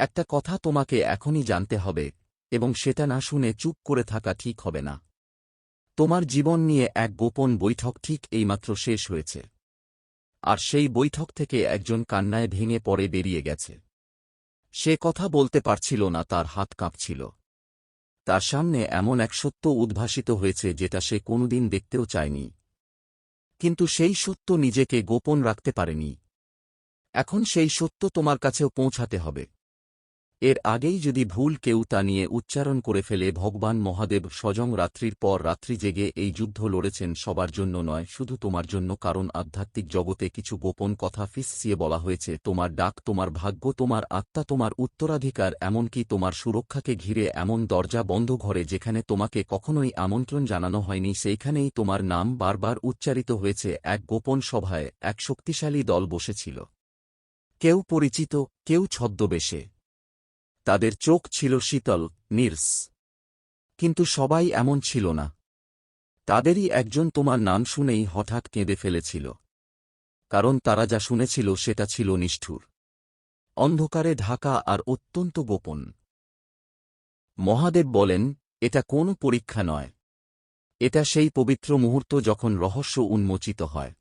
একটা কথা তোমাকে এখনই জানতে হবে, এবং সেটা না শুনে চুপ করে থাকা ঠিক হবে না। তোমার জীবন নিয়ে এক গোপন বৈঠক ঠিক এইমাত্র শেষ হয়েছে। আর সেই বৈঠক থেকে একজন কান্নায় ভেঙে পড়ে বেরিয়ে গেছে। সে কথা বলতে পারছিল না, তার হাত কাঁপছিল। তার সামনে এমন এক সত্য উদ্ভাসিত হয়েছে যেটা সে কোনোদিন দেখতেও চায়নি। কিন্তু সেই সত্য নিজেকে গোপন রাখতে পারেনি। এখন সেই সত্য তোমার কাছেও পৌঁছাতে হবে। এর আগেই যদি ভুল কেউ তা নিয়ে উচ্চারণ করে ফেলে, ভগবান মহাদেব স্বজং রাত্রির পর রাত্রি জেগে এই যুদ্ধ লড়েছেন সবার জন্য নয়, শুধু তোমার জন্য, কারণ আধ্যাত্মিক জগতে কিছু গোপন কথা ফিসিয়ে বলা হয়েছে, তোমার ডাক, তোমার ভাগ্য, তোমার আত্মা, তোমার উত্তরাধিকার, এমনকি তোমার সুরক্ষাকে ঘিরে এমন দরজা বন্ধ ঘরে যেখানে তোমাকে কখনোই আমন্ত্রণ জানানো হয়নি, সেইখানেই তোমার নাম বারবার উচ্চারিত হয়েছে, এক গোপন সভায় এক শক্তিশালী দল বসেছিল। কেউ পরিচিত, কেউ ছদ্মবেশে। তাদের চোখ ছিল শীতল, নির্স। কিন্তু সবাই এমন ছিল না। তাদেরই একজন তোমার নাম শুনেই হঠাৎ কেঁদে ফেলেছিল। কারণ তারা যা শুনেছিল সেটা ছিল নিষ্ঠুর। অন্ধকারে ঢাকা আর অত্যন্ত গোপন। মহাদেব বলেন, এটা কোনো পরীক্ষা নয়। এটা সেই পবিত্র মুহূর্ত যখন রহস্য উন্মোচিত হয়।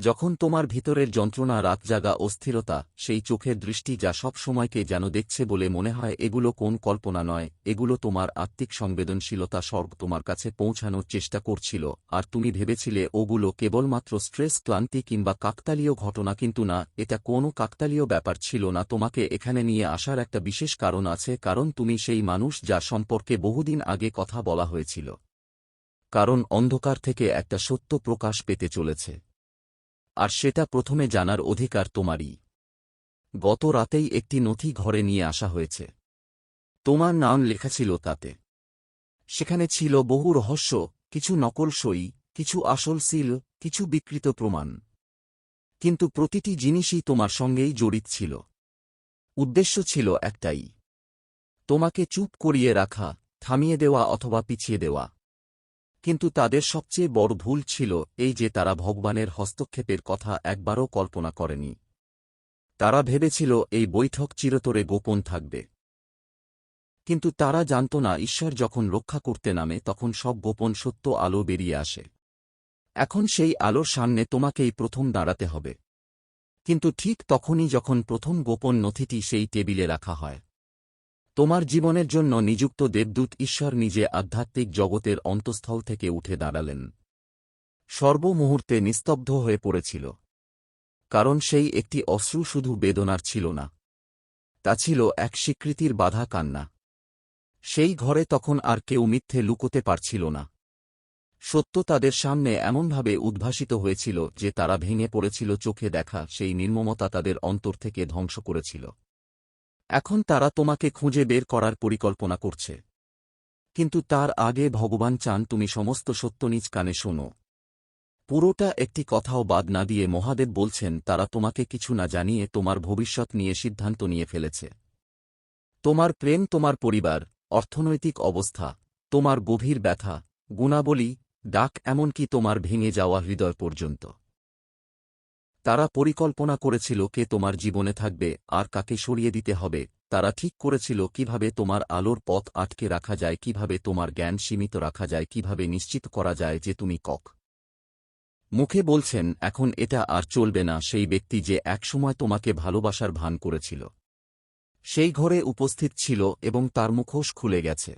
যখন তোমার ভিতরের যন্ত্রণা, রাতজাগা অস্থিরতা সেই চোখের দৃষ্টি যা সব সময়কে যেন দেখছে বলে মনে হয়, এগুলো কোন কল্পনা নয়, এগুলো তোমার আত্মিক সংবেদনশীলতা, স্বর্গ তোমার কাছে পৌঁছানোর চেষ্টা করছিল, আর তুমি ভেবেছিলে ওগুলো কেবলমাত্র স্ট্রেস, ক্লান্তি কিংবা কাকতালীয় ঘটনা কিন্তু না, এটা কোনো কাকতালীয় ব্যাপার ছিল না, তোমাকে এখানে নিয়ে আসার একটা বিশেষ কারণ আছে, কারণ তুমি সেই মানুষ যা সম্পর্কে বহুদিন আগে কথা বলা হয়েছিল। কারণ অন্ধকার থেকে একটা সত্য প্রকাশ পেতে চলেছে। আর সেটা প্রথমে জানার অধিকার তোমারই। গত রাতেই একটি নথি ঘরে নিয়ে আসা হয়েছে। তোমার নাম লেখা ছিল তাতে। সেখানে ছিল বহু রহস্য, কিছু নকল সই, কিছু আসল সিল, কিছু বিকৃত প্রমাণ। কিন্তু প্রতিটি জিনিসই তোমার সঙ্গেই জড়িত ছিল। উদ্দেশ্য ছিল একটাই। তোমাকে চুপ করিয়ে রাখা, থামিয়ে দেওয়া অথবা পিছিয়ে দেওয়া। কিন্তু তাদের সবচেয়ে বড় ভুল ছিল এই যে তারা ভগবানের হস্তক্ষেপের কথা একবারও কল্পনা করেনি। তারা ভেবেছিল এই বৈঠক চিরতরে গোপন থাকবে। কিন্তু তারা জানত না ঈশ্বর যখন রক্ষা করতে নামে তখন সব গোপন সত্য আলো বেরিয়ে আসে। এখন সেই আলোর সামনে তোমাকেই প্রথম দাঁড়াতে হবে। কিন্তু ঠিক তখনই যখন প্রথম গোপন নথিটি সেই টেবিলে রাখা হয়। তোমার জীবনের জন্য নিযুক্ত দেবদূত ঈশ্বর নিজে আধ্যাত্মিক জগতের অন্তঃস্থল থেকে উঠে দাঁড়ালেন। সর্বমুহূর্তে নিস্তব্ধ হয়ে পড়েছিল। কারণ সেই একটি অশ্রু শুধু বেদনার ছিল না। তা ছিল এক স্বীকৃতির বাধা কান্না। সেই ঘরে তখন আর কেউ মিথ্যে লুকোতে পারছিল না। সত্য তাদের সামনে এমনভাবে উদ্ভাসিত হয়েছিল যে তারা ভেঙে পড়েছিল চোখে দেখা সেই নির্মমতা তাদের অন্তর থেকে ধ্বংস করেছিল। এখন তারা তোমাকে খুঁজে বের করার পরিকল্পনা করছে। কিন্তু তার আগে ভগবান চান তুমি সমস্ত সত্য নিজ কানে শোনো। পুরোটা একটি কথাও বাদ না দিয়ে মহাদেব বলছেন, তারা তোমাকে কিছু না জানিয়ে তোমার ভবিষ্যৎ নিয়ে সিদ্ধান্ত নিয়ে ফেলেছে। তোমার প্রেম তোমার পরিবার, অর্থনৈতিক অবস্থা, তোমার গভীর ব্যথা, গুণাবলী, ডাক এমনকি তোমার ভেঙে যাওয়া হৃদয় পর্যন্ত। তারা পরিকল্পনা করেছিল কে তোমার জীবনে থাকবে, আর কাকে সরিয়ে দিতে হবে। তারা ঠিক করেছিল কীভাবে তোমার আলোর পথ আটকে রাখা যায়, কীভাবে তোমার জ্ঞান সীমিত রাখা যায়, কীভাবে নিশ্চিত করা যায় যে তুমি কক। মুখে বলছেন, এখন এটা আর চলবে না। সেই ব্যক্তি যে একসময় তোমাকে ভালোবাসার ভান করেছিল। সেই ঘরে উপস্থিত ছিল এবং তার মুখোশ খুলে গেছে।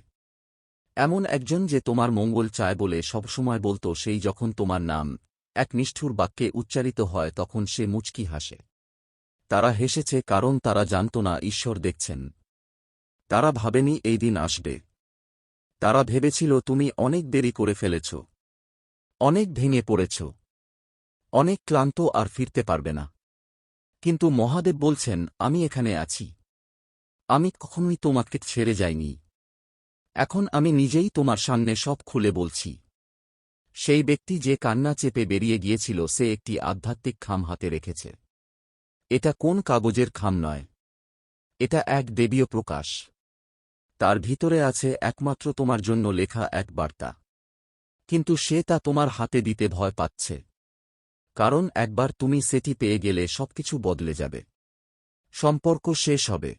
এমন একজন যে তোমার মঙ্গল চায় বলে সবসময় বলতো, সেই যখন তোমার নাম এক নিষ্ঠুর বাক্যে উচ্চারিত হয়, তখন সে মুচকি হাসে। তারা হেসেছে, কারণ তারা জানত না, ঈশ্বর দেখছেন। তারা ভাবেনি, এই দিন আসবে। তারা ভেবেছিল, তুমি অনেক দেরি করে ফেলেছ। অনেক ভেঙে পড়েছ। অনেক ক্লান্ত আর ফিরতে পারবে না। কিন্তু মহাদেব বলছেন, আমি এখানে আছি। আমি কখনোই তোমাকে ছেড়ে যাইনি। এখন আমি নিজেই তোমার সামনে সব খুলে বলছি। সেই ব্যক্তি যে কান্না চেপে বেরিয়ে গিয়েছিল সে একটি আধ্যাত্মিক খাম হাতে রেখেছে। এটা কোন কাগজের খাম নয়। এটা এক দেবীয় প্রকাশ। তার ভিতরে আছে একমাত্র তোমার জন্য লেখা এক বার্তা। কিন্তু সে তা তোমার হাতে দিতে ভয় পাচ্ছে। কারণ একবার তুমি সেটি পেয়ে গেলে সবকিছু বদলে যাবে। সম্পর্ক শেষ হবে।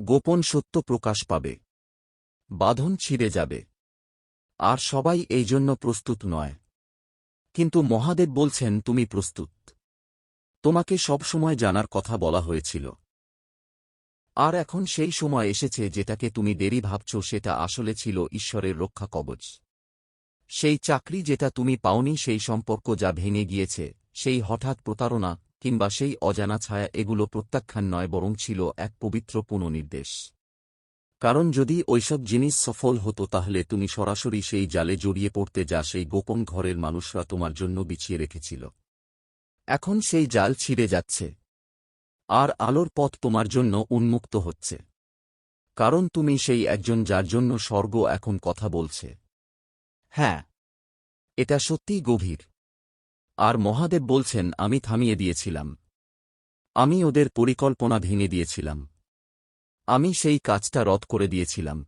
গোপন সত্য প্রকাশ পাবে। বাঁধন ছিঁড়ে যাবে। আর সবাই এই জন্য প্রস্তুত নয়। কিন্তু মহাদেব বলছেন, তুমি প্রস্তুত। তোমাকে সবসময় জানার কথা বলা হয়েছিল। আর এখন সেই সময় এসেছে যেটাকে তুমি দেরি ভাবছ, সেটা আসলে ছিল ঈশ্বরের রক্ষা কবচ। সেই চাকরি যেটা তুমি পাওনি, সেই সম্পর্ক যা ভেঙে গিয়েছে, সেই হঠাৎ প্রতারণা কিংবা সেই অজানা ছায়া, এগুলো প্রত্যাখ্যান নয়, বরং ছিল এক পবিত্র পুনর্নির্দেশ। কারণ যদি ওইসব জিনিস সফল হতো তাহলে তুমি সরাসরি সেই জালে জড়িয়ে পড়তে যা সেই গোপন ঘরের মানুষরা তোমার জন্য বিছিয়ে রেখেছিল। এখন সেই জাল ছিঁড়ে যাচ্ছে। আর আলোর পথ তোমার জন্য উন্মুক্ত হচ্ছে। কারণ তুমি সেই একজন যার জন্য স্বর্গ এখন কথা বলছে। হ্যাঁ এটা সত্যিই গভীর। আর মহাদেব বলছেন, আমি থামিয়ে দিয়েছিলাম। আমি ওদের পরিকল্পনা ভেঙে দিয়েছিলাম। আমি সেই কাজটা রদ করে দিয়েছিলাম।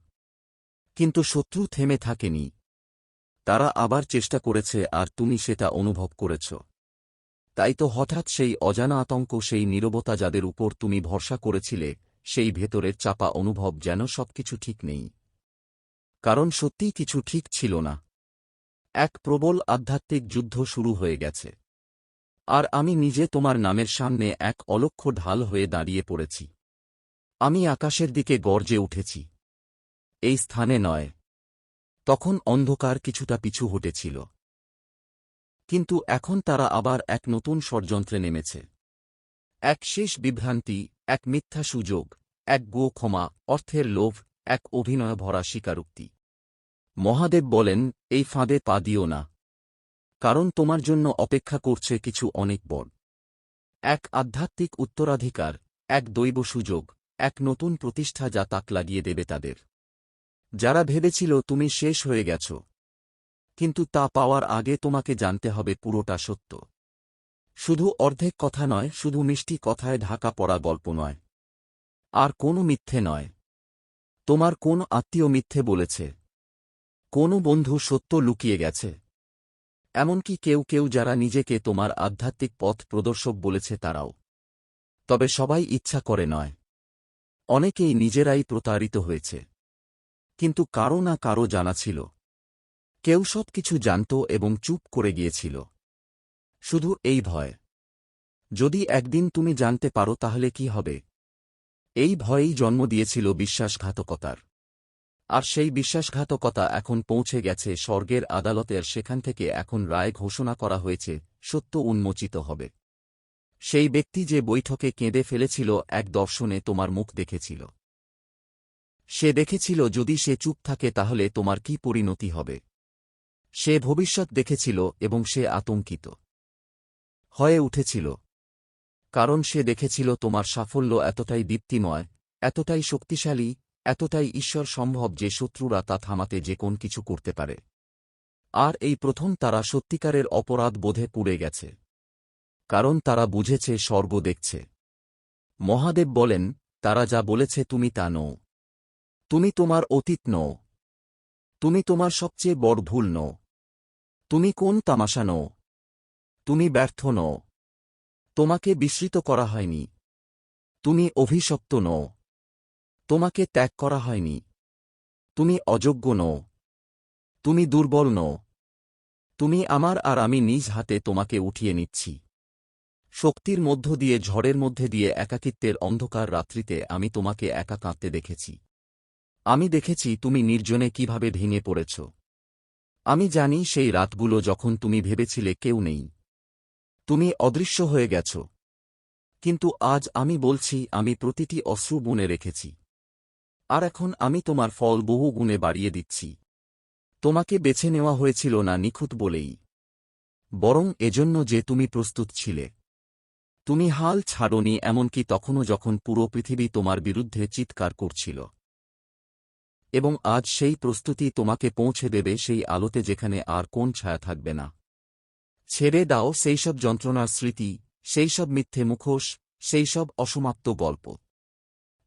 কিন্তু শত্রু থেমে থাকেনি। তারা আবার চেষ্টা করেছে আর তুমি সেটা অনুভব করেছ। তাই তো হঠাৎ সেই অজানা আতঙ্ক, সেই নীরবতা যাদের উপর তুমি ভরসা করেছিলে, সেই ভেতরের চাপা অনুভব যেন সবকিছু ঠিক নেই। কারণ সত্যিই কিছু ঠিক ছিল না। এক প্রবল আধ্যাত্মিক যুদ্ধ শুরু হয়ে গেছে। আর আমি নিজে তোমার নামের সামনে এক অলক্ষ ঢাল হয়ে দাঁড়িয়ে পড়েছি। আমি আকাশের দিকে গর্জে উঠেছি। এই স্থানে নয়। তখন অন্ধকার কিছুটা পিছু হটেছিল। কিন্তু এখন তারা আবার এক নতুন ষড়যন্ত্রে নেমেছে। এক শেষ বিভ্রান্তি, এক মিথ্যা সুযোগ, এক গো ক্ষমা, অর্থের লোভ, এক অভিনয় ভরা স্বীকারোক্তি। মহাদেব বলেন, এই ফাঁদে পা দিও না। কারণ তোমার জন্য অপেক্ষা করছে কিছু অনেক বড়। এক আধ্যাত্মিক উত্তরাধিকার, এক দৈব সুযোগ এক নতুন প্রতিষ্ঠা যা তাক লাগিয়ে দেবে তাদের। যারা ভেবেছিল তুমি শেষ হয়ে গেছ, কিন্তু তা পাওয়ার আগে তোমাকে জানতে হবে পুরোটা সত্য। শুধু অর্ধেক কথা নয়, শুধু মিষ্টি কথায় ঢাকা পড়া গল্প নয়। আর কোনো মিথ্যে নয়। তোমার কোন আত্মীয় মিথ্যে বলেছে? কোনো বন্ধু সত্য লুকিয়ে গেছে? এমনকি কেউ কেউ যারা নিজেকে তোমার আধ্যাত্মিক পথ প্রদর্শক বলেছে তারাও। তবে সবাই ইচ্ছা করে নয়। অনেকেই নিজেরাই প্রতারিত হয়েছে। কিন্তু কারও না কারও জানা ছিল। কেউ সব কিছু জানত এবং চুপ করে গিয়েছিল। শুধু এই ভয়। যদি একদিন তুমি জানতে পারো তাহলে কি হবে? এই ভয়েই জন্ম দিয়েছিল বিশ্বাসঘাতকতার। আর সেই বিশ্বাসঘাতকতা এখন পৌঁছে গেছে স্বর্গের আদালতের সেখান থেকে এখন রায় ঘোষণা করা হয়েছে, সত্য উন্মোচিত হবে। সেই ব্যক্তি যে বৈঠকে কেঁদে ফেলেছিল, এক দর্শনে তোমার মুখ দেখেছিল। সে দেখেছিল, যদি সে চুপ থাকে তাহলে তোমার কি পরিণতি হবে? সে ভবিষ্যৎ দেখেছিল এবং সে আতঙ্কিত হয়ে উঠেছিল। কারণ সে দেখেছিল, তোমার সাফল্য এতটাই দীপ্তিময়, এতটাই শক্তিশালী, এতটাই ঈশ্বর সম্ভব যে শত্রুরা তা থামাতে যে কোন কিছু করতে পারে। আর এই প্রথম তারা সত্যিকারের অপরাধ বোধে পুড়ে গেছে। কারণ তারা বুঝেছে, স্বর্গ দেখছে। মহাদেব বলেন, তারা যা বলেছে তুমি তা নও। তুমি তোমার অতীত নও। তুমি তোমার সবচেয়ে বড় ভুল নও। তুমি কোন তামাশা নও। তুমি ব্যর্থ নও। তোমাকে বিস্মৃত করা হয়নি। তুমি অভিশপ্ত নও। তোমাকে ত্যাগ করা হয়নি। তুমি অযোগ্য নও। তুমি দুর্বল নও। তুমি আমার আর আমি নিজ হাতে তোমাকে উঠিয়ে নিচ্ছি। শক্তির মধ্য দিয়ে ঝড়ের মধ্যে দিয়ে একাকিত্বের অন্ধকার রাত্রিতে আমি তোমাকে একা কাঁদতে দেখেছি। আমি দেখেছি তুমি নির্জনে কীভাবে ভেঙে পড়েছ। আমি জানি সেই রাতগুলো যখন তুমি ভেবেছিলে কেউ নেই। তুমি অদৃশ্য হয়ে গেছ। কিন্তু আজ আমি বলছি, আমি প্রতিটি অশ্রু বুনে রেখেছি। আর এখন আমি তোমার ফল বহু গুণে বাড়িয়ে দিচ্ছি। তোমাকে বেছে নেওয়া হয়েছিল না নিখুঁত বলেই। বরং এজন্য যে তুমি প্রস্তুত ছিলে। তুমি হাল ছাড়নি এমনকি তখনও যখন পুরো পৃথিবী তোমার বিরুদ্ধে চিৎকার করছিল। এবং আজ সেই প্রস্তুতি তোমাকে পৌঁছে দেবে সেই আলোতে যেখানে আর কোন ছায়া থাকবে না। ছেড়ে দাও সেই সব যন্ত্রণার স্মৃতি সেই সব মিথ্যে মুখোশ সেই সব অসমাপ্ত গল্প।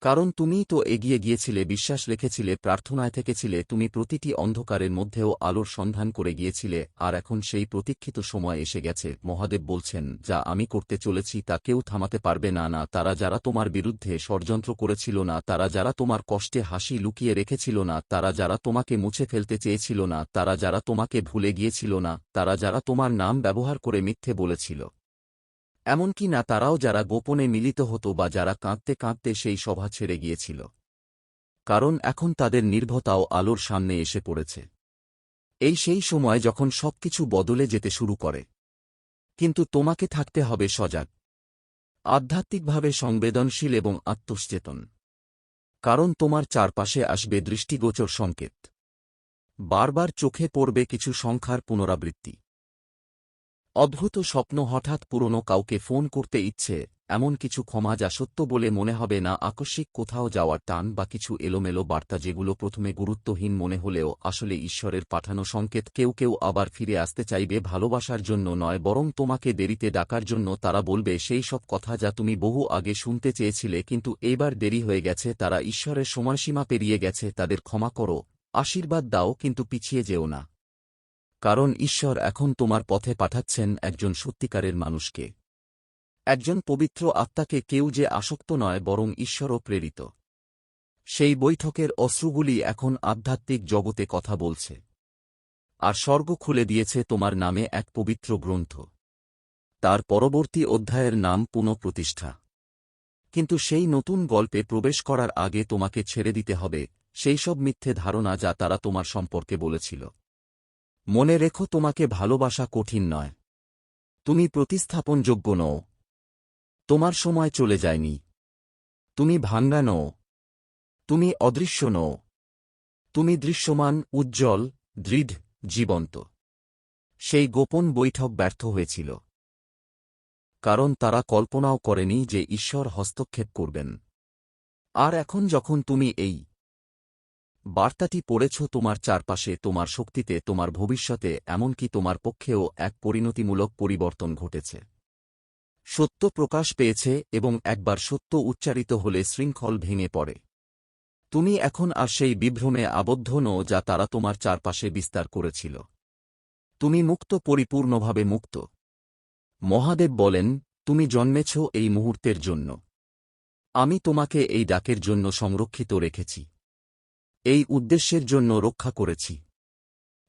কারণ তুমিই তো এগিয়ে গিয়েছিলে, বিশ্বাস রেখেছিলে, প্রার্থনায় থেকেছিলে, তুমি প্রতিটি অন্ধকারের মধ্যেও আলোর সন্ধান করে গিয়েছিলে, আর এখন সেই প্রতীক্ষিত সময় এসে গেছে, মহাদেব বলছেন, যা আমি করতে চলেছি তা কেউ থামাতে পারবে না না, তারা যারা তোমার বিরুদ্ধে ষড়যন্ত্র করেছিল না, তারা যারা তোমার কষ্টে হাসি লুকিয়ে রেখেছিল না, তারা যারা তোমাকে মুছে ফেলতে চেয়েছিল না, তারা যারা তোমাকে ভুলে গিয়েছিল না, তারা যারা তোমার নাম ব্যবহার করে মিথ্যে বলেছিল। এমনকি না তারাও যারা গোপনে মিলিত হতো বা যারা কাঁদতে কাঁদতে সেই সভা ছেড়ে গিয়েছিল। কারণ এখন তাদের নির্ভতাও আলোর সামনে এসে পড়েছে। এই সেই সময় যখন সবকিছু বদলে যেতে শুরু করে। কিন্তু তোমাকে থাকতে হবে সজাগ। আধ্যাত্মিকভাবে সংবেদনশীল এবং আত্মসচেতন। কারণ তোমার চারপাশে আসবে দৃষ্টিগোচর সংকেত। বারবার চোখে পড়বে কিছু সংখ্যার পুনরাবৃত্তি। অদ্ভুত স্বপ্ন হঠাৎ পুরনো কাউকে ফোন করতে ইচ্ছে, এমন কিছু ক্ষমা যা সত্য বলে মনে হবে না, আকস্মিক কোথাও যাওয়ার টান বা কিছু এলোমেলো বার্তা যেগুলো প্রথমে গুরুত্বহীন মনে হলেও আসলে ঈশ্বরের পাঠানো সংকেত কেউ কেউ আবার ফিরে আসতে চাইবে ভালোবাসার জন্য নয়, বরং তোমাকে দেরিতে ডাকার জন্য তারা বলবে সেই সব কথা যা তুমি বহু আগে শুনতে চেয়েছিলে, কিন্তু এইবার দেরি হয়ে গেছে, তারা ঈশ্বরের সময়সীমা পেরিয়ে গেছে, তাদের ক্ষমা করো, আশীর্বাদ দাও, কিন্তু পিছিয়ে যেও না। কারণ ঈশ্বর এখন তোমার পথে পাঠাচ্ছেন একজন সত্যিকারের মানুষকে। একজন পবিত্র আত্মাকে কেউ যে আসক্ত নয়, বরং ঈশ্বরও প্রেরিত। সেই বৈঠকের অশ্রুগুলি এখন আধ্যাত্মিক জগতে কথা বলছে। আর স্বর্গ খুলে দিয়েছে তোমার নামে এক পবিত্র গ্রন্থ। তার পরবর্তী অধ্যায়ের নাম পুনঃপ্রতিষ্ঠা। কিন্তু সেই নতুন গল্পে প্রবেশ করার আগে তোমাকে ছেড়ে দিতে হবে, সেই সব মিথ্যে ধারণা যা তারা তোমার সম্পর্কে বলেছিল। মনে রেখো তোমাকে ভালোবাসা কঠিন নয়। তুমি প্রতিস্থাপনযোগ্য নও। তোমার সময় চলে যায়নি। তুমি ভাঙ্গা নও। তুমি অদৃশ্য নও। তুমি দৃশ্যমান, উজ্জ্বল, দৃঢ়, জীবন্ত। সেই গোপন বৈঠক ব্যর্থ হয়েছিল। কারণ তারা কল্পনাও করেনি যে ঈশ্বর হস্তক্ষেপ করবেন। আর এখন যখন তুমি এই বার্তাটি পড়েছ তোমার চারপাশে, তোমার শক্তিতে, তোমার ভবিষ্যতে, এমনকি তোমার পক্ষেও এক পরিণতিমূলক পরিবর্তন ঘটেছে। সত্য প্রকাশ পেয়েছে এবং একবার সত্য উচ্চারিত হলে শৃঙ্খল ভেঙে পড়ে। তুমি এখন আর সেই বিভ্রমে আবদ্ধ নও যা তারা তোমার চারপাশে বিস্তার করেছিল। তুমি মুক্ত, পরিপূর্ণভাবে মুক্ত। মহাদেব বলেন, তুমি জন্মেছ এই মুহূর্তের জন্য। আমি তোমাকে এই ডাকের জন্য সংরক্ষিত রেখেছি। এই উদ্দেশ্যের জন্য রক্ষা করেছি।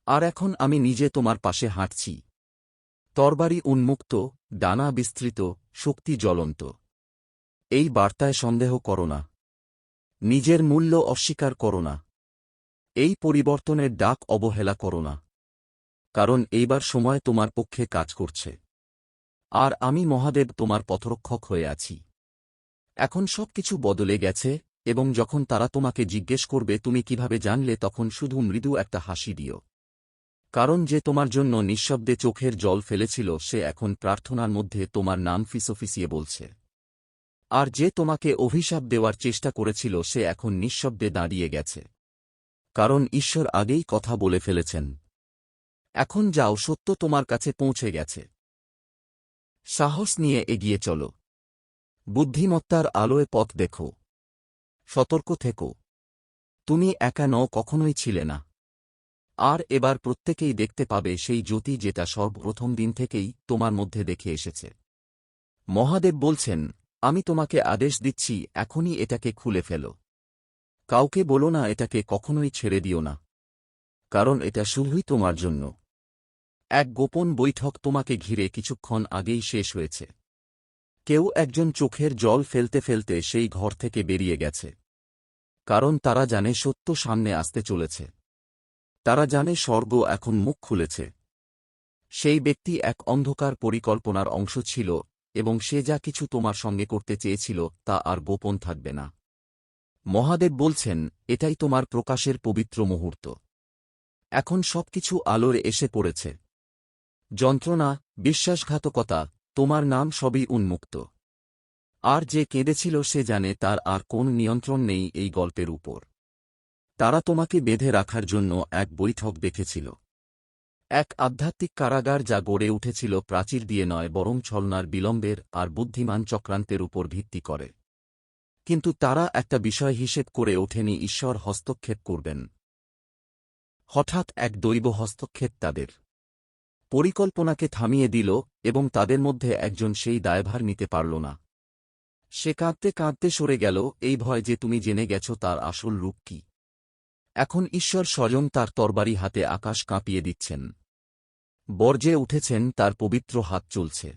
আর এখন আমি নিজে তোমার পাশে হাঁটছি। তরবারি উন্মুক্ত, ডানা বিস্তৃত, শক্তি জ্বলন্ত। এই বার্তায় সন্দেহ করো না। নিজের মূল্য অস্বীকার করো না। এই পরিবর্তনের ডাক অবহেলা করো না। কারণ এইবার সময় তোমার পক্ষে কাজ করছে। আর আমি মহাদেব তোমার পথরক্ষক হয়ে আছি। এখন সবকিছু বদলে গেছে এবং যখন তারা তোমাকে জিজ্ঞেস করবে তুমি কীভাবে জানলে তখন শুধু মৃদু একটা হাসি দিও। কারণ যে তোমার জন্য নিঃশব্দে চোখের জল ফেলেছিল, সে এখন প্রার্থনার মধ্যে তোমার নাম ফিসোফিসিয়ে বলছে। আর যে তোমাকে অভিশাপ দেওয়ার চেষ্টা করেছিল, সে এখন নিঃশব্দে দাঁড়িয়ে গেছে। কারণ ঈশ্বর আগেই কথা বলে ফেলেছেন। এখন যাও, সত্য তোমার কাছে পৌঁছে গেছে। সাহস নিয়ে এগিয়ে চলো। বুদ্ধিমত্তার আলোয় পথ দেখো। সতর্ক থেকো। তুমি একা নও, কখনোই ছিলে না। আর এবার প্রত্যেকেই দেখতে পাবে সেই জ্যোতি যেটা সর্বপ্রথম দিন থেকেই তোমার মধ্যে দেখে এসেছে। মহাদেব বলছেন, আমি তোমাকে আদেশ দিচ্ছি, এখনই এটাকে খুলে ফেল। কাউকে বলো না, এটাকে কখনোই ছেড়ে দিও না। কারণ এটা শুধুই তোমার জন্য। এক গোপন বৈঠক তোমাকে ঘিরে কিছুক্ষণ আগেই শেষ হয়েছে। কেউ একজন চোখের জল ফেলতে ফেলতে সেই ঘর থেকে বেরিয়ে গেছে। কারণ তারা জানে সত্য সামনে আসতে চলেছে। তারা জানে স্বর্গ এখন মুখ খুলেছে। সেই ব্যক্তি এক অন্ধকার পরিকল্পনার অংশ ছিল এবং সে যা কিছু তোমার সঙ্গে করতে চেয়েছিল তা আর গোপন থাকবে না। মহাদেব বলছেন, এটাই তোমার প্রকাশের পবিত্র মুহূর্ত। এখন সবকিছু আলোর এসে পড়েছে। যন্ত্রণা, বিশ্বাসঘাতকতা তোমার নাম সবই উন্মুক্ত। আর যে কেঁদেছিল সে জানে তার আর কোন নিয়ন্ত্রণ নেই এই গল্পের উপর। তারা তোমাকে বেঁধে রাখার জন্য এক বৈঠক দেখেছিল। এক আধ্যাত্মিক কারাগার যা গড়ে উঠেছিল প্রাচীর দিয়ে নয়, বরং ছলনার বিলম্বের আর বুদ্ধিমান চক্রান্তের উপর ভিত্তি করে। কিন্তু তারা একটা বিষয় হিসেব করে ওঠেনি, ঈশ্বর হস্তক্ষেপ করবেন। হঠাৎ এক দৈব হস্তক্ষেপ তাদের। পরিকল্পনাকে থামিয়ে দিল এবং তাদের মধ্যে একজন সেই দায়ভার নিতে পারল না। সে কাঁদতে কাঁদতে সরে গেল, এই ভয় যে তুমি জেনে গেছ তার আসল রূপ কি। এখন ঈশ্বর স্বয়ং তার তরবারি হাতে আকাশ কাঁপিয়ে দিচ্ছেন। বর্জে উঠেছেন, তার পবিত্র হাত চলছে।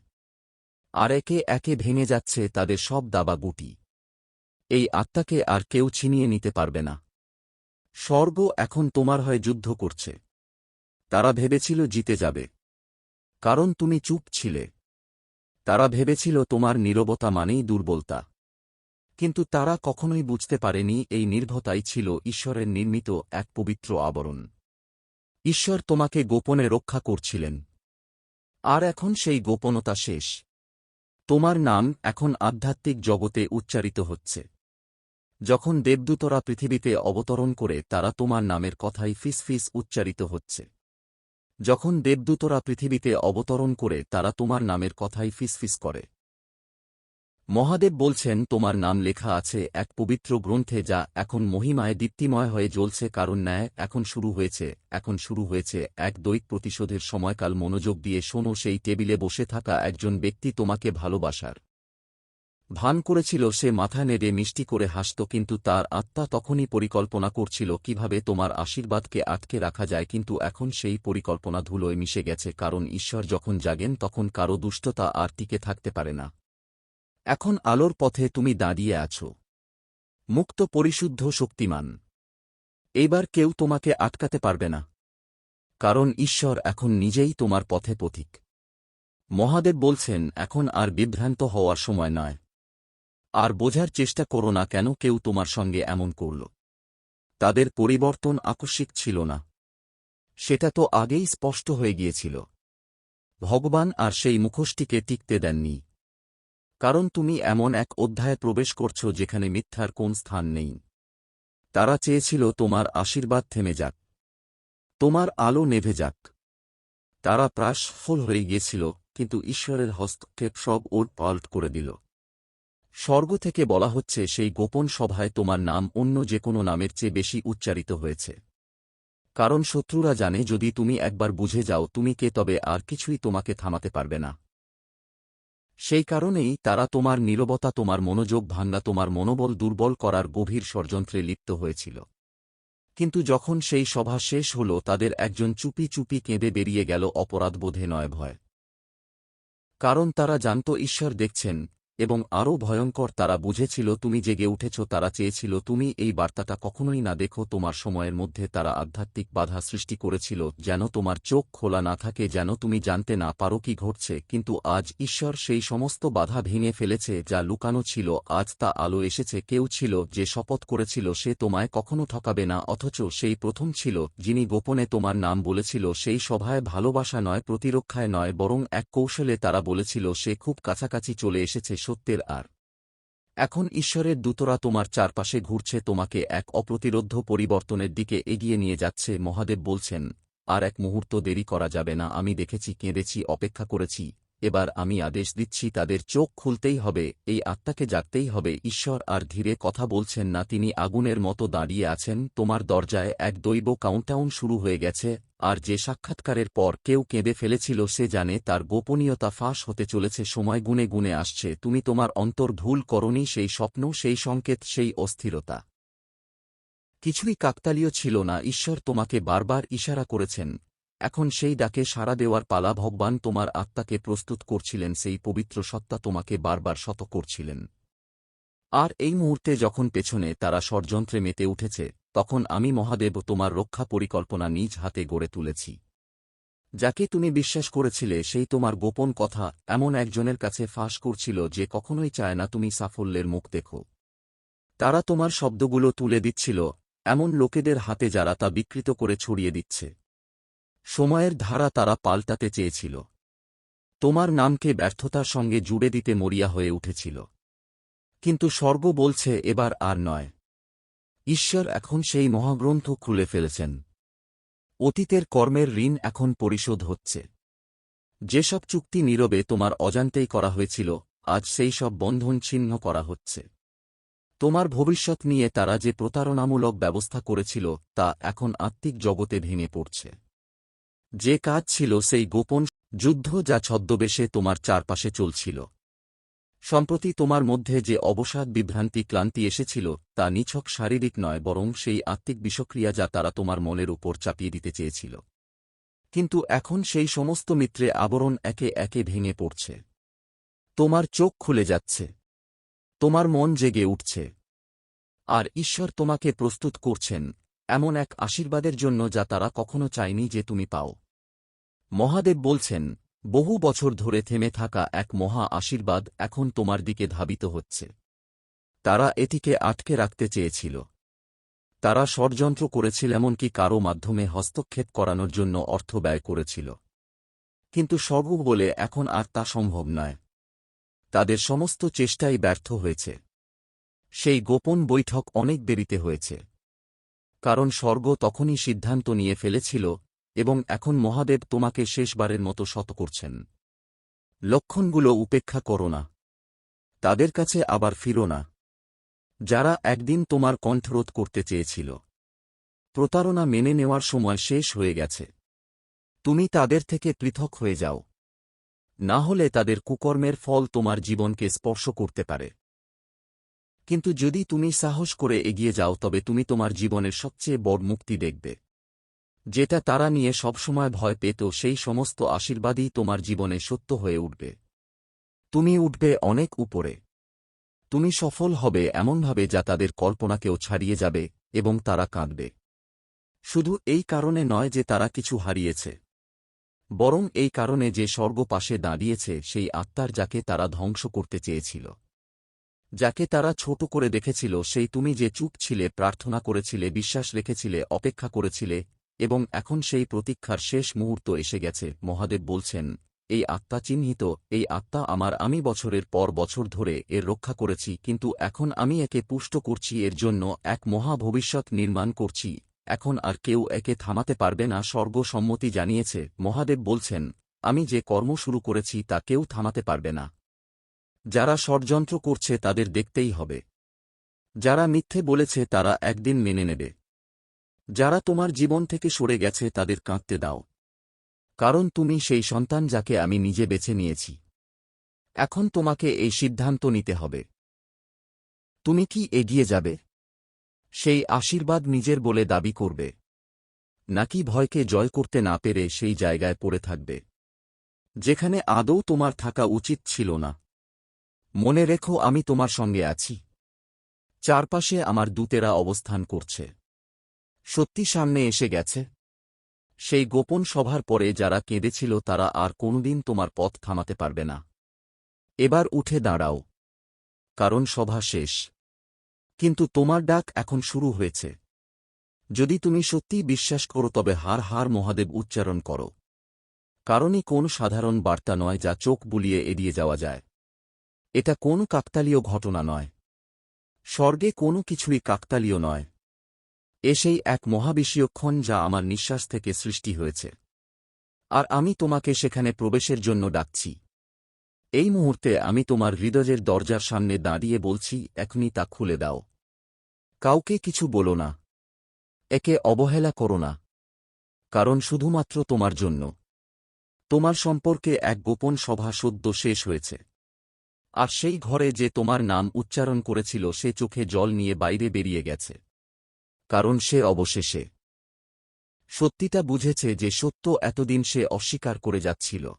আর একে একে ভেঙে যাচ্ছে তাদের সব দাবা গুটি। এই আত্মাকে আর কেউ ছিনিয়ে নিতে পারবে না। স্বর্গ এখন তোমার হয়ে যুদ্ধ করছে। তারা ভেবেছিল জিতে যাবে। কারণ তুমি চুপ ছিলে। তারা ভেবেছিল তোমার নীরবতা মানেই দুর্বলতা। কিন্তু তারা কখনোই বুঝতে পারেনি এই নির্ভতাই ছিল ঈশ্বরের নির্মিত এক পবিত্র আবরণ। ঈশ্বর তোমাকে গোপনে রক্ষা করছিলেন। আর এখন সেই গোপনতা শেষ। তোমার নাম এখন আধ্যাত্মিক জগতে উচ্চারিত হচ্ছে। যখন দেবদূতরা পৃথিবীতে অবতরণ করে তারা তোমার নামের কথাই ফিসফিস উচ্চারিত হচ্ছে। যখন দেবদূতরা পৃথিবীতে অবতরণ করে, তারা তোমার নামের কথাই ফিসফিস করে। মহাদেব বলছেন, তোমার নাম লেখা আছে এক পবিত্র গ্রন্থে যা এখন মহিমায় দীপ্তিময় হয়ে জ্বলছে, কারণ ন্যায় এখন শুরু হয়েছে, এখন শুরু হয়েছে এক দৈত প্রতিশোধের সময়কাল। মনোযোগ দিয়ে শোনো, সেই টেবিলে বসে থাকা একজন ব্যক্তি তোমাকে ভালোবাসার। ভান করেছিল সে মাথা নেড়ে মিষ্টি করে হাসত, কিন্তু তার আত্মা তখনই পরিকল্পনা করছিল কীভাবে তোমার আশীর্বাদকে আটকে রাখা যায়, কিন্তু এখন সেই পরিকল্পনা ধুলোয় মিশে গেছে, কারণ ঈশ্বর যখন জাগেন তখন কারও দুষ্টতা আর টিকে থাকতে পারে না। এখন আলোর পথে তুমি দাঁড়িয়ে আছো। মুক্ত, পরিশুদ্ধ, শক্তিমান। এইবার কেউ তোমাকে আটকাতে পারবে না। কারণ ঈশ্বর এখন নিজেই তোমার পথে পথিক। মহাদেব বলছেন, এখন আর বিভ্রান্ত হওয়ার সময় নয়। আর বোঝার চেষ্টা করো না কেন কেউ তোমার সঙ্গে এমন করল। তাদের পরিবর্তন আকস্মিক ছিল না। সেটা তো আগেই স্পষ্ট হয়ে গিয়েছিল। ভগবান আর সেই মুখোশটিকে টিকতে দেননি। কারণ তুমি এমন এক অধ্যায়ে প্রবেশ করছ যেখানে মিথ্যার কোন স্থান নেই। তারা চেয়েছিল তোমার আশীর্বাদ থেমে যাক। তোমার আলো নেভে যাক। তারা প্রাস সফল হয়ে গিয়েছিল, কিন্তু ঈশ্বরের হস্তক্ষেপ সব ওর পাল্ট করে দিল। স্বর্গ থেকে বলা হচ্ছে, সেই গোপন সভায় তোমার নাম অন্য যে কোনো নামের চেয়ে বেশি উচ্চারিত হয়েছে। কারণ শত্রুরা জানে, যদি তুমি একবার বুঝে যাও, তুমি কে, তবে আর কিছুই তোমাকে থামাতে পারবে না। সেই কারণেই তারা তোমার নীরবতা, তোমার মনোযোগ ভাঙ্গা তোমার মনোবল দুর্বল করার গভীর ষড়যন্ত্রে লিপ্ত হয়েছিল। কিন্তু যখন সেই সভা শেষ হল, তাদের একজন চুপি চুপি কেঁদে বেরিয়ে গেল, অপরাধবোধে নয় ভয় কারণ তারা জানত, ঈশ্বর দেখছেন এবং আরও ভয়ঙ্কর তারা বুঝেছিল তুমি জেগে উঠেছ, তারা চেয়েছিল তুমি এই বার্তাটা কখনোই না দেখো, তোমার সময়ের মধ্যে তারা আধ্যাত্মিক বাধা সৃষ্টি করেছিল, যেন তোমার চোখ খোলা না থাকে, যেন তুমি জানতে না পারো কি ঘটছে, কিন্তু আজ ঈশ্বর সেই সমস্ত বাধা ভেঙে ফেলেছে যা লুকানো ছিল, আজ তা আলো এসেছে, কেউ ছিল যে শপথ করেছিল, সে তোমায় কখনো ঠকাবে না, অথচ সেই প্রথম ছিল, যিনি গোপনে তোমার নাম বলেছিল, সেই সভায় ভালোবাসা নয়, প্রতিরক্ষায় নয়, বরং এক কৌশলে তারা বলেছিল, সে খুব কাছাকাছি চলে এসেছে সত্যের আর। এখন ঈশ্বরের দূতরা তোমার চারপাশে ঘুরছে, তোমাকে এক অপ্রতিরোধ্য পরিবর্তনের দিকে এগিয়ে নিয়ে যাচ্ছে। মহাদেব বলছেন, আর এক মুহূর্ত দেরি করা যাবে না। আমি দেখেছি, কেঁদেছি, অপেক্ষা করেছি। এবার আমি আদেশ দিচ্ছি তাদের চোখ খুলতেই হবে, এই আত্মাকে জাগতেই হবে, ঈশ্বর আর ধীরে কথা বলছেন না, তিনি আগুনের মতো দাঁড়িয়ে আছেন, তোমার দরজায় এক দৈব কাউন্টাউন শুরু হয়ে গেছে, আর যে সাক্ষাৎকারের পর কেউ কেঁদে ফেলেছিল সে জানে তার গোপনীয়তা ফাঁস হতে চলেছে, সময় গুনে গুনে আসছে, তুমি তোমার অন্তর ভুল করনি, সেই স্বপ্ন, সেই সংকেত, সেই অস্থিরতা। কিছুই কাকতালীয় ছিল না, ঈশ্বর তোমাকে বারবার ইশারা করেছেন এখন সেই ডাকে সাড়া দেওয়ার পালা ভগবান তোমার আত্মাকে প্রস্তুত করছিলেন, সেই পবিত্র সত্তা তোমাকে বারবার শত করছিলেন। আর এই মুহূর্তে যখন পেছনে তারা ষড়যন্ত্রে মেতে উঠেছে, তখন আমি মহাদেব তোমার রক্ষা পরিকল্পনা নিজ হাতে গড়ে তুলেছি। যাকে তুমি বিশ্বাস করেছিলে, সেই তোমার গোপন কথা এমন একজনের কাছে ফাঁস করছিল যে কখনোই চায় না তুমি সাফল্যের মুখ দেখো। তারা তোমার শব্দগুলো তুলে দিচ্ছিল, এমন লোকেদের হাতে যারা তা বিকৃত করে ছড়িয়ে দিচ্ছে। সময়ের ধারা তারা পাল্টাতে চেয়েছিল। তোমার নামকে ব্যর্থতার সঙ্গে জুড়ে দিতে মরিয়া হয়ে উঠেছিল। কিন্তু স্বর্গ বলছে, এবার আর নয়। ঈশ্বর এখন সেই মহাগ্রন্থ খুলে ফেলেছেন। অতীতের কর্মের ঋণ এখন পরিশোধ হচ্ছে। যেসব চুক্তি নীরবে তোমার অজান্তেই করা হয়েছিল, আজ সেই সব বন্ধন ছিন্ন করা হচ্ছে। তোমার ভবিষ্যৎ নিয়ে তারা যে প্রতারণামূলক ব্যবস্থা করেছিল, তা এখন আত্মিক জগতে ভেঙে পড়ছে। যে কাজ ছিল সেই গোপন যুদ্ধ যা ছদ্মবেশে তোমার চারপাশে চলছিল। সম্প্রতি তোমার মধ্যে যে অবসাদ বিভ্রান্তি ক্লান্তি এসেছিল, তা নিছক শারীরিক নয়, বরং সেই আত্মিক বিষক্রিয়া যা তারা তোমার মনের উপর চাপিয়ে দিতে চেয়েছিল। কিন্তু এখন সেই সমস্ত মিত্রে আবরণ একে একে ভেঙে পড়ছে। তোমার চোখ খুলে যাচ্ছে। তোমার মন জেগে উঠছে। আর ঈশ্বর তোমাকে প্রস্তুত করছেন। এমন এক আশীর্বাদের জন্য যা তারা কখনো চায়নি যে তুমি পাও। মহাদেব বলছেন, বহু বছর ধরে থেমে থাকা এক মহা আশীর্বাদ এখন তোমার দিকে ধাবিত হচ্ছে। তারা এটিকে আটকে রাখতে চেয়েছিল। তারা ষড়যন্ত্র করেছিল এমনকি কারও মাধ্যমে হস্তক্ষেপ করানোর জন্য অর্থ ব্যয় করেছিল। কিন্তু সর্ব বলে এখন আর তা সম্ভব নয়। তাদের সমস্ত চেষ্টাই ব্যর্থ হয়েছে। সেই গোপন বৈঠক অনেক দেরিতে হয়েছে। কারণ স্বর্গ তখনই সিদ্ধান্ত নিয়ে ফেলেছিল, এবং এখন মহাদেব তোমাকে শেষবারের মতো শত করছেন। লক্ষণগুলো উপেক্ষা করো না। তাদের কাছে আবার ফিরো না। যারা একদিন তোমার কণ্ঠরোধ করতে চেয়েছিল। প্রতারণা মেনে নেওয়ার সময় শেষ হয়ে গেছে। তুমি তাদের থেকে পৃথক হয়ে যাও। না হলে তাদের কুকর্মের ফল তোমার জীবনকে স্পর্শ করতে পারে। কিন্তু যদি তুমি সাহস করে এগিয়ে যাও, তবে তুমি তোমার জীবনের সবচেয়ে বড় মুক্তি দেখবে। যেটা তারা নিয়ে সবসময় ভয় পেত, সেই সমস্ত আশীর্বাদই তোমার জীবনে সত্য হয়ে উঠবে। তুমি উঠবে অনেক উপরে। তুমি সফল হবে এমনভাবে যা তাদের কল্পনাকেও ছাড়িয়ে যাবে এবং তারা কাঁদবে। শুধু এই কারণে নয় যে তারা কিছু হারিয়েছে। বরং এই কারণে যে স্বর্গ পাশে দাঁড়িয়েছে, সেই আত্মার যাকে তারা ধ্বংস করতে চেয়েছিল। যাকে তারা ছোট করে দেখেছিল, সেই তুমি যে চুপ ছিলে, প্রার্থনা করেছিলে, বিশ্বাস রেখেছিলে, অপেক্ষা করেছিলে, এবং এখন সেই প্রতীক্ষার শেষ মুহূর্ত এসে গেছে। মহাদেব বলছেন, এই আত্মা চিহ্নিত, এই আত্মা আমার, আমি বছরের পর বছর ধরে এর রক্ষা করেছি, কিন্তু এখন আমি একে পুষ্ট করছি, এর জন্য এক মহা ভবিষ্যৎ নির্মাণ করছি। এখন আর কেউ একে থামাতে পারবে না, স্বর্গ সম্মতি জানিয়েছে। মহাদেব বলছেন, আমি যে কর্ম শুরু করেছি, তা কেউ থামাতে পারবে না। যারা ষড়যন্ত্র করছে তাদের দেখতেই হবে। যারা মিথ্যে বলেছে তারা একদিন মেনে নেবে। যারা তোমার জীবন থেকে সরে গেছে তাদের কাঁদতে দাও। কারণ তুমি সেই সন্তান যাকে আমি নিজে বেছে নিয়েছি। এখন তোমাকে এই সিদ্ধান্ত নিতে হবে। তুমি কি এগিয়ে যাবে? সেই আশীর্বাদ নিজের বলে দাবি করবে। নাকি ভয়কে জয় করতে না পেরে সেই জায়গায় পড়ে থাকবে। যেখানে আদৌ তোমার থাকা উচিত ছিল না। মনে রেখো আমি তোমার সঙ্গে আছি। চারপাশে আমার দূতেরা অবস্থান করছে। সত্যি সামনে এসে গেছে। সেই গোপন সভার পরে যারা কেঁদেছিল তারা আর কোনদিন তোমার পথ থামাতে পারবে না। এবার উঠে দাঁড়াও। কারণ সভা শেষ। কিন্তু তোমার ডাক এখন শুরু হয়েছে। যদি তুমি সত্যিই বিশ্বাস করো তবে হার হার মহাদেব উচ্চারণ করো। কারণই কোন সাধারণ বার্তা নয় যা চোখ বুলিয়ে এড়িয়ে যাওয়া যায়। এটা কোনো কাকতালীয় ঘটনা নয়। স্বর্গে কোনো কিছুই কাকতালীয় নয়। এ সেই এক মহাবিষীয়ক্ষণ যা আমার নিঃশ্বাস থেকে সৃষ্টি হয়েছে। আর আমি তোমাকে সেখানে প্রবেশের জন্য ডাকছি। এই মুহূর্তে আমি তোমার হৃদয়ের দরজার সামনে দাঁড়িয়ে বলছি, এখনই তা খুলে দাও। কাউকে কিছু বলো না। একে অবহেলা করো না। কারণ শুধুমাত্র তোমার জন্য। তোমার সম্পর্কে এক গোপন সভা সদ্য শেষ হয়েছে। আর সেই ঘরে যে তোমার নাম উচ্চারণ করেছিল সে চোখে জল নিয়ে বাইরে বেরিয়ে গেছে। কারণ সে অবশেষে সত্যিটা বুঝেছে যে সত্য এতদিন সে অস্বীকার করে যাচ্ছিল।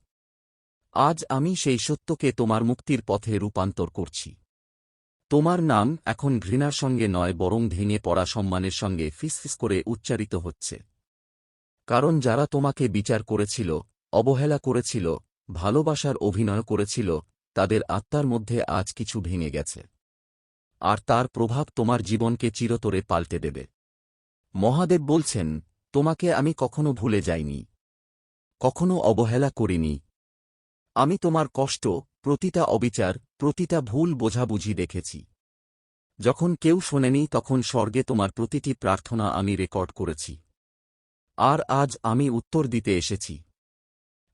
আজ আমি সেই সত্যকে তোমার মুক্তির পথে রূপান্তর করছি। তোমার নাম এখন ঘৃণার সঙ্গে নয়, বরং ভেঙে পড়া সম্মানের সঙ্গে ফিসফিস করে উচ্চারিত হচ্ছে। কারণ যারা তোমাকে বিচার করেছিল, অবহেলা করেছিল, ভালোবাসার অভিনয় করেছিল তাদের আত্মার মধ্যে আজ কিছু ভেঙে গেছে। আর তার প্রভাব তোমার জীবনকে চিরতরে পাল্টে দেবে। মহাদেব বলছেন, তোমাকে আমি কখনো ভুলে যাইনি। কখনো অবহেলা করিনি। আমি তোমার কষ্ট, প্রতিটা অবিচার, প্রতিটা ভুল বোঝাবুঝি দেখেছি। যখন কেউ শোনেনি, তখন স্বর্গে তোমার প্রতিটি প্রার্থনা আমি রেকর্ড করেছি। আর আজ আমি উত্তর দিতে এসেছি।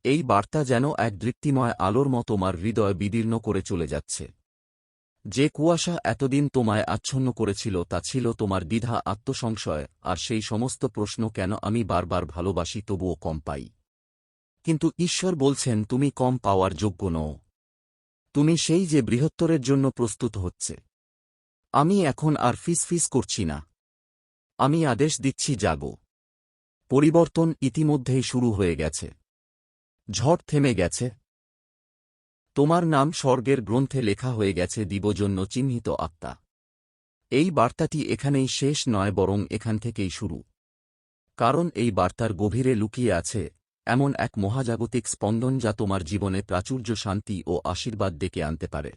এই বার্তা যেন এক দৃপ্তিময় আলোর মতো তোমার হৃদয় বিদীর্ণ করে চলে যাচ্ছে। যে কুয়াশা এতদিন তোমায় আচ্ছন্ন করেছিল তা ছিল তোমার দ্বিধা, আত্মসংশয়, আর সেই সমস্ত প্রশ্ন কেন আমি বারবার ভালোবাসি তবুও কম পাই। কিন্তু ঈশ্বর বলছেন, তুমি কম পাওয়ার যোগ্য নও। তুমি সেই যে বৃহত্তরের জন্য প্রস্তুত হচ্ছে। আমি এখন আর ফিস ফিস করছি না। আমি আদেশ দিচ্ছি, জাগো। পরিবর্তন ইতিমধ্যেই শুরু হয়ে গেছে। ঝড় থেমে গেছে। তোমার নাম স্বর্গের গ্রন্থে লেখা হয়ে গেছে, দিবজন্য চিহ্নিত আত্মা। এই বার্তাটি এখানেই শেষ নয়, বরং এখান থেকেই শুরু। কারণ এই বার্তার গভীরে লুকিয়ে আছে এমন এক মহাজাগতিক স্পন্দন যা তোমার জীবনে প্রাচুর্য, শান্তি ও আশীর্বাদ ডেকে আনতে পারে।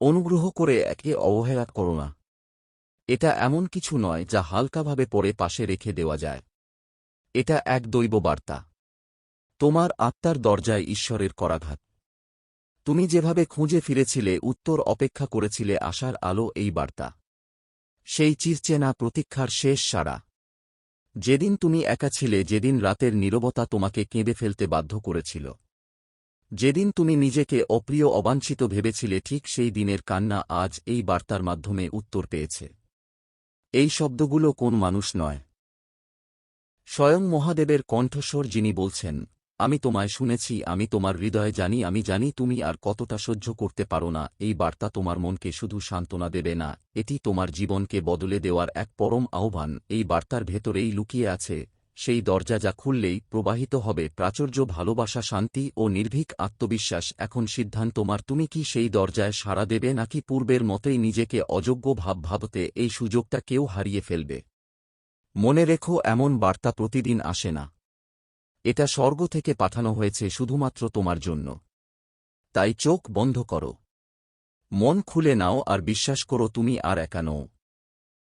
অনুগ্রহ করে একে অবহেলা করো না। এটা এমন কিছু নয় যা হালকাভাবে পরে পাশে রেখে দেওয়া যায়। এটা এক দৈব বার্তা। তোমার আত্মার দরজায় ঈশ্বরের করাঘাত। তুমি যেভাবে খুঁজে ফিরেছিলে, উত্তর অপেক্ষা করেছিলে, আশার আলো এই বার্তা। সেই চিরচেনা প্রতীক্ষার শেষ সারা যেদিন তুমি একা ছিলে, যেদিন রাতের নীরবতা তোমাকে কেঁদে ফেলতে বাধ্য করেছিল। যেদিন তুমি নিজেকে অপ্রিয়, অবাঞ্ছিত ভেবেছিলে, ঠিক সেই দিনের কান্না আজ এই বার্তার মাধ্যমে উত্তর পেয়েছে। এই শব্দগুলো কোন মানুষ নয়। স্বয়ং মহাদেবের কণ্ঠস্বর যিনি বলছেন আমি তোমায় শুনেছি, আমি তোমার হৃদয়ে জানি, আমি জানি তুমি আর কতটা সহ্য করতে পারো না। এই বার্তা তোমার মনকে শুধু সান্ত্বনা দেবে না, এটি তোমার জীবনকে বদলে দেওয়ার এক পরম আহ্বান। এই বার্তার ভেতরেই লুকিয়ে আছে সেই দরজা যা খুললেই প্রবাহিত হবে প্রাচুর্য, ভালোবাসা, শান্তি ও নির্ভীক আত্মবিশ্বাস। এখন সিদ্ধান্ত তোমার, তুমি কি সেই দরজায় সাড়া দেবে নাকি পূর্বের মতোই নিজেকে অযোগ্য ভাব ভাবতে এই সুযোগটা কেউ হারিয়ে ফেলবে? মনে রেখো, এমন বার্তা প্রতিদিন আসে না। এটা স্বর্গ থেকে পাঠানো হয়েছে শুধুমাত্র তোমার জন্য। তাই চোখ বন্ধ করো। মন খুলে নাও আর বিশ্বাস করো তুমি আর একা নও।